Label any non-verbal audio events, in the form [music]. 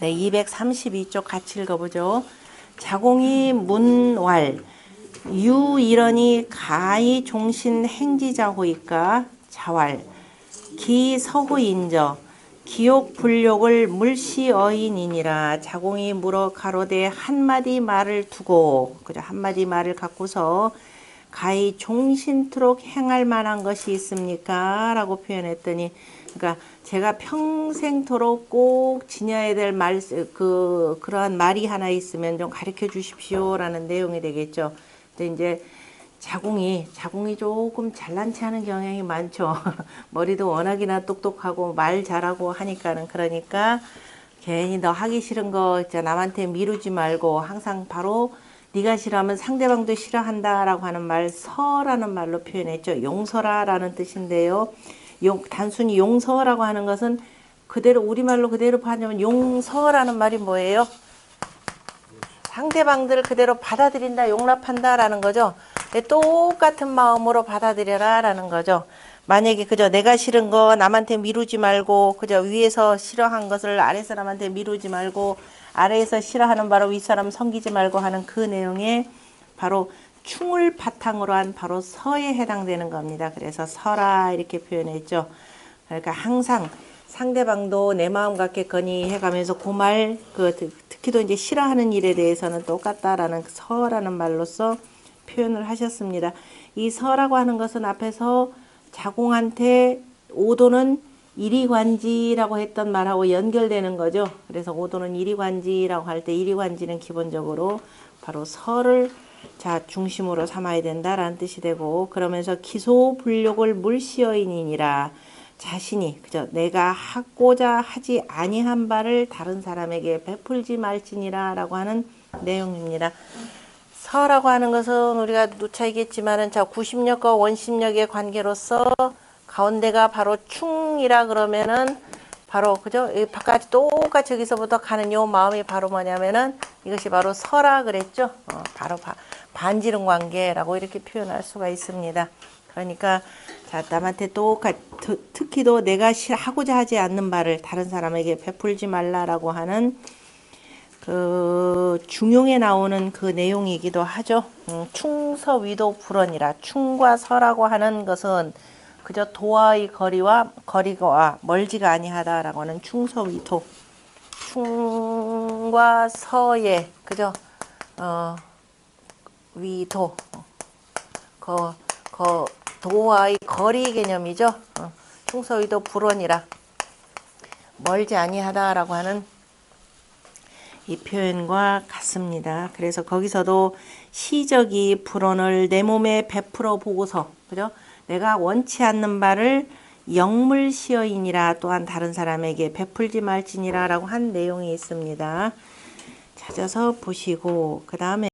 네, 232쪽 같이 읽어보죠. 자공이 문왈 유일언이 가히 종신 행지자호이까? 자왈 기서호인저 기욕 불욕을 물시어인이니라. 자공이 물어 가로되 한마디 말을 두고 그죠? 한마디 말을 갖고서 가히 종신토록 행할 만한 것이 있습니까? 라고 표현했더니 그러니까 제가 평생토록 꼭 지녀야 될 말 그 그러한 말이 하나 있으면 좀 가르쳐 주십시오라는 내용이 되겠죠. 근데 이제 자궁이 자궁이 조금 잘난 체하는 경향이 많죠. [laughs] 머리도 워낙이나 똑똑하고 말 잘하고 하니까는 그러니까 괜히 너 하기 싫은 거 진짜 남한테 미루지 말고 항상 바로 네가 싫어하면 상대방도 싫어한다 라고 하는 말 서라는 말로 표현했죠. 용서라 라는 뜻인데요. 용, 단순히 용서라고 하는 것은 그대로 우리말로 그대로 하자면 용서라는 말이 뭐예요? 상대방들을 그대로 받아들인다, 용납한다 라는 거죠. 네, 똑같은 마음으로 받아들여라 라는 거죠. 만약에 그저 내가 싫은 거 남한테 미루지 말고 그저 위에서 싫어한 것을 아래서 남한테 미루지 말고 아래에서 싫어하는 바로 윗사람 섬기지 말고 하는 그 내용에 바로 충을 바탕으로 한 바로 서에 해당되는 겁니다. 그래서 서라 이렇게 표현했죠. 그러니까 항상 상대방도 내 마음 같겠거니 해가면서 그 말, 그 특히도 이제 싫어하는 일에 대해서는 똑같다라는 그 서라는 말로써 표현을 하셨습니다. 이 서라고 하는 것은 앞에서 자공한테 오도는 이리관지라고 했던 말하고 연결되는 거죠. 그래서 오도는 이리관지라고 할 때 이리관지는 기본적으로 바로 서를 자 중심으로 삼아야 된다라는 뜻이 되고 그러면서 기소불욕을 물시어인이니라 자신이 그저 내가 하고자 하지 아니한 바를 다른 사람에게 베풀지 말지니라 라고 하는 내용입니다. 서라고 하는 것은 우리가 누차이겠지만은 자 구심력과 원심력의 관계로서 가운데가 바로 충이라 그러면은 바로 그죠? 이 바깥 똑같이 여기서부터 가는 요 마음이 바로 뭐냐면은 이것이 바로 서라 그랬죠. 어, 바로 바, 반지름 관계라고 이렇게 표현할 수가 있습니다. 그러니까 자 남한테 똑같 트- 특히도 내가 싫- 하고자 하지 않는 바를 다른 사람에게 베풀지 말라라고 하는 그 중용에 나오는 그 내용이기도 하죠. 음, 충서 위도 불언이라 충과 서라고 하는 것은 그저 도와의 거리와 거리가 멀지가 아니하다라고 하는 충서 위도 충과 서의 그죠 어 위도 거, 거 도와의 거리 개념이죠. 어, 충서 위도 불언이라 멀지 아니하다라고 하는 이 표현과 같습니다. 그래서 거기서도 시적이 불언을 내 몸에 베풀어 보고서 그죠? 내가 원치 않는 바를 영물시어이니라 또한 다른 사람에게 베풀지 말지니라 라고 한 내용이 있습니다. 찾아서 보시고 그 다음에